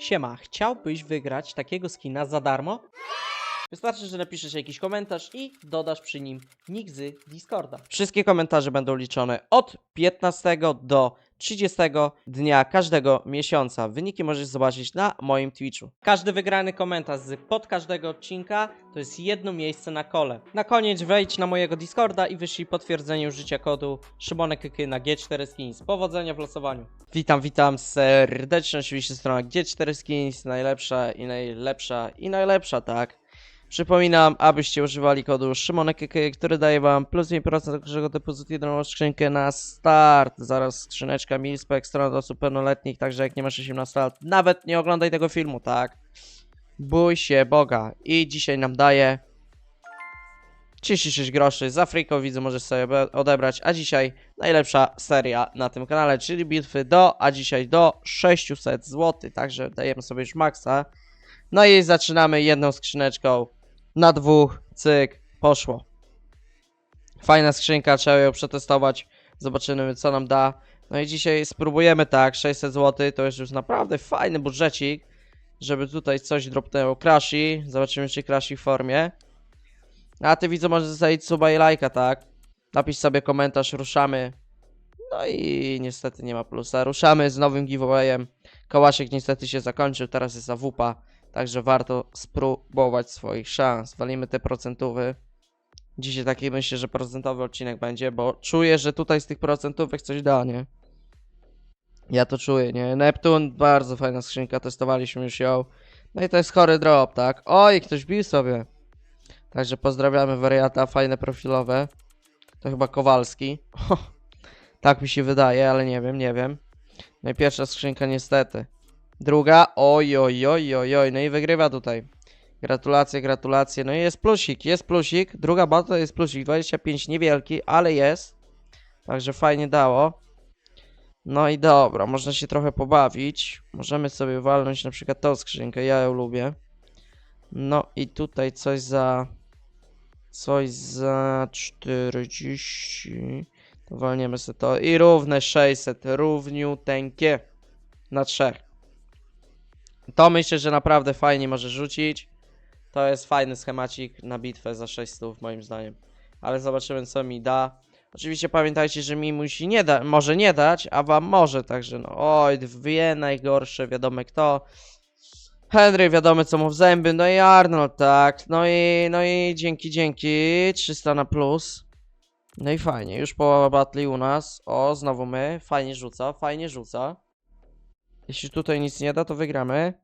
Siema, chciałbyś wygrać takiego skina za darmo? Wystarczy, że napiszesz jakiś komentarz i dodasz przy nim nick z Discorda. Wszystkie komentarze będą liczone od 15 do 30 dnia każdego miesiąca. Wyniki możesz zobaczyć na moim Twitchu. Każdy wygrany komentarz pod każdego odcinka to jest jedno miejsce na kole. Na koniec wejdź na mojego Discorda i wyślij potwierdzenie użycia kodu SzymonekKy na G4 Skins. Powodzenia w losowaniu. Witam, witam serdecznie. Oczywiście strona G4 Skins, najlepsza i najlepsza i najlepsza, tak? Przypominam, abyście używali kodu SzymonekKy, który daje wam plus 5% do każdego depozytu jedną skrzynkę na start. Zaraz skrzyneczka Milspec, strona do osób pełnoletnich, także jak nie masz 18 lat, nawet nie oglądaj tego filmu, tak? Bój się Boga. I dzisiaj nam daje 36 groszy za friko, widzę, możesz sobie odebrać, a dzisiaj najlepsza seria na tym kanale, czyli bitwy do, a dzisiaj do 600 zł, także dajemy sobie już maksa. No i zaczynamy jedną skrzyneczką na dwóch, cyk, poszło. Fajna skrzynka, trzeba ją przetestować, zobaczymy co nam da. No i dzisiaj spróbujemy tak, 600 zł to jest już naprawdę fajny budżecik, żeby tutaj coś dropnęło Crashi, zobaczymy czy Crashi w formie. A ty widzę, możesz zostawić suba i lajka, tak? Napisz sobie komentarz, ruszamy. No i niestety nie ma plusa. Ruszamy z nowym giveawayem. Kołaszek niestety się zakończył, teraz jest awupa. Także warto spróbować swoich szans. Walimy te procentówy. Dzisiaj taki myślę, że procentowy odcinek będzie, bo czuję, że tutaj z tych procentówek coś da, nie? Ja to czuję, nie? Neptun, bardzo fajna skrzynka, testowaliśmy już ją. No i to jest chory drop, tak? Oj, ktoś bił sobie. Także pozdrawiamy wariata, fajne profilowe. To chyba Kowalski. tak mi się wydaje, ale nie wiem, nie wiem. No i pierwsza skrzynka niestety. Druga, oj, oj, oj, oj, oj, no i wygrywa tutaj. Gratulacje, gratulacje. No i jest plusik, jest plusik. Druga bata jest plusik, 25 niewielki, ale jest. Także fajnie dało. No i dobra, można się trochę pobawić. Możemy sobie walnąć na przykład tą skrzynkę, ja ją lubię. No i tutaj coś za... Coś za 40. To walniemy sobie to. I równe 600. Równiuteńkie. Na trzech. To myślę, że naprawdę fajnie może rzucić. To jest fajny schemacik na bitwę za 600 moim zdaniem. Ale zobaczymy co mi da. Oczywiście pamiętajcie, że mi musi nie da, może nie dać, a wam może, także no oj, dwie najgorsze, wiadomo kto. Henry, wiadomo co mu w zęby, no i Arnold, tak, no i, no i dzięki, dzięki, 300 na plus. No i fajnie, już połowa batli u nas, o, znowu my, fajnie rzuca, fajnie rzuca. Jeśli tutaj nic nie da, to wygramy.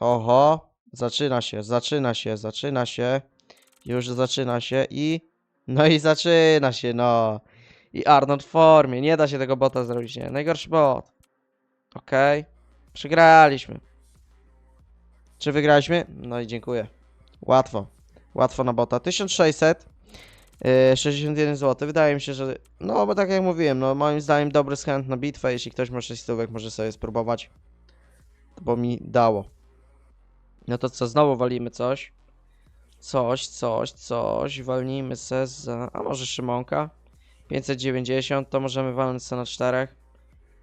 Oho, zaczyna się, zaczyna się, zaczyna się, już zaczyna się i, no i zaczyna się, no. I Arnold w formie, nie da się tego bota zrobić, nie, najgorszy bot. Okej, przegraliśmy. Czy wygraliśmy? No i dziękuję. Łatwo. Łatwo na bota. 1600. Yy, 61 zł. Wydaje mi się, że. No, bo tak jak mówiłem, no moim zdaniem dobry schęt na bitwę. Jeśli ktoś ma 6 stówek, może sobie spróbować. Bo mi dało. No to co, znowu walimy coś. Coś, coś, coś. Walnijmy se za. A może Szymonka? 590, to możemy walnąć se na 4.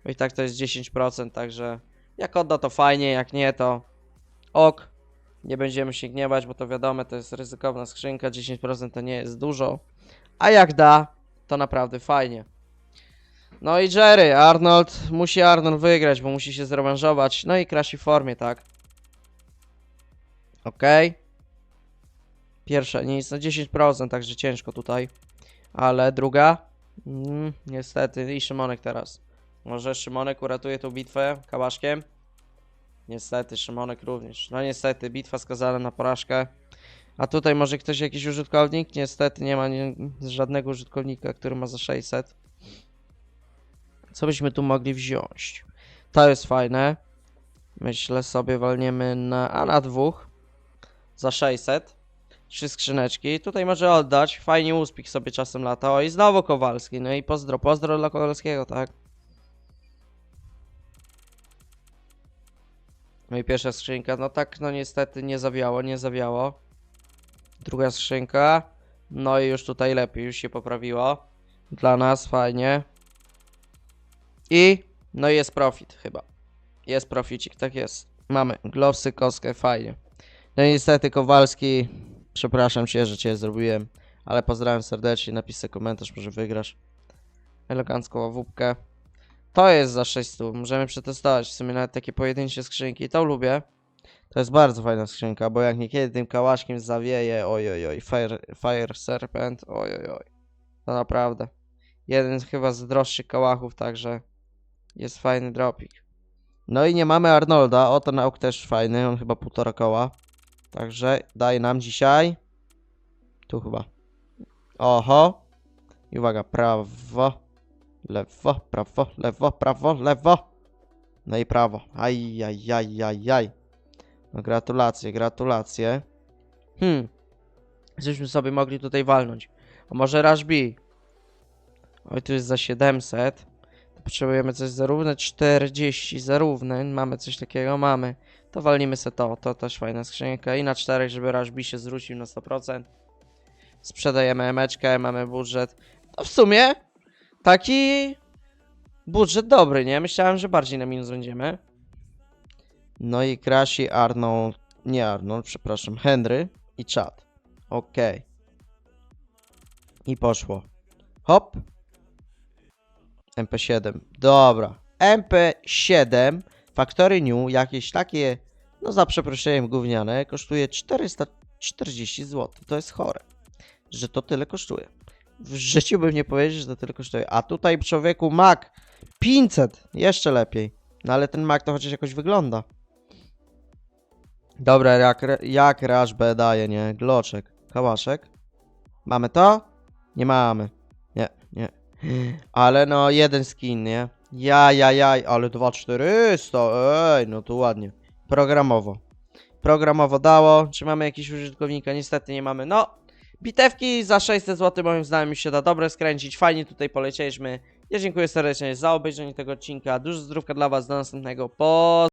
Bo i tak to jest 10%, także. Jak odda to fajnie, jak nie to ok. Nie będziemy się gniewać, bo to wiadomo, to jest ryzykowna skrzynka, 10% to nie jest dużo. A jak da, to naprawdę fajnie. No i Jerry, Arnold, musi Arnold wygrać, bo musi się zrewanżować. No i Crashi w formie, tak. Ok. Pierwsza, nic, no 10%, także ciężko tutaj. Ale druga, mm, niestety, i Szymonek teraz. Może Szymonek uratuje tą bitwę kałaszkiem? Niestety, Szymonek również. No niestety, bitwa skazana na porażkę. A tutaj może ktoś jakiś użytkownik? Niestety nie ma żadnego użytkownika, który ma za 600. Co byśmy tu mogli wziąć? To jest fajne. Myślę sobie walniemy na, a na dwóch. Za 600. Trzy skrzyneczki. Tutaj może oddać. Fajnie uspich sobie czasem lata. O i znowu Kowalski. No i pozdro, pozdro dla Kowalskiego, tak? No i pierwsza skrzynka, no tak, no niestety nie zawiało, nie zawiało. Druga skrzynka, no i już tutaj lepiej, już się poprawiło. Dla nas fajnie. I, no i jest profit chyba. Jest proficik, tak jest. Mamy glowsy, kostkę, fajnie. No niestety Kowalski, przepraszam cię, że cię zrobiłem, ale pozdrawiam serdecznie, napisz komentarz, może wygrasz. Elegancką ławówkę. To jest za 600, możemy przetestować w sumie nawet takie pojedyncze skrzynki, to lubię. To jest bardzo fajna skrzynka, bo jak niekiedy tym kałaszkiem zawieje, oj oj Fire, fire Serpent, oj oj. To naprawdę. Jeden z chyba z droższych kałachów, także jest fajny dropik. No i nie mamy Arnolda, o ten auk też fajny, on chyba półtora koła. Także daj nam dzisiaj. Tu chyba. Oho. I uwaga, prawo, lewo, prawo, lewo, prawo, lewo. No i prawo. Aj, aj, aj, aj, aj. No gratulacje, gratulacje. Hmm. Żeśmy sobie mogli tutaj walnąć. A może Rush B? Oj, tu jest za 700. To potrzebujemy coś zarówno 40 zarówno. Mamy coś takiego, mamy. To walnimy se to, to też fajna skrzynka. I na 4, żeby Rush B się zwrócił na 100%. Sprzedajemy emeczkę, mamy budżet. No w sumie taki budżet dobry, nie? Myślałem, że bardziej na minus będziemy. No i Crashy, Arnold, nie Arnold, przepraszam, Henry i Chad. Okej. I poszło. Hop. MP7. Dobra. MP7 Factory New, jakieś takie, no za przeproszeniem gówniane, kosztuje 440 zł. To jest chore, że to tyle kosztuje. W życiu bym nie powiedział, że to tyle kosztuje. A tutaj człowieku Mac 500, jeszcze lepiej. No ale ten Mac to chociaż jakoś wygląda. Dobra, jak, jak Rush B daje, nie? Gloczek, kałaszek. Mamy to? Nie mamy. Nie, nie. Ale no, jeden skin, nie? Ja, ja, ja, ale 2400, ej, no to ładnie. Programowo. Programowo dało. Czy mamy jakiegoś użytkownika? Niestety nie mamy. No, bitewki za 600 zł moim zdaniem mi się da dobre skręcić. Fajnie tutaj polecieliśmy. Ja dziękuję serdecznie za obejrzenie tego odcinka. Dużo zdrówka dla Was. Do następnego. Po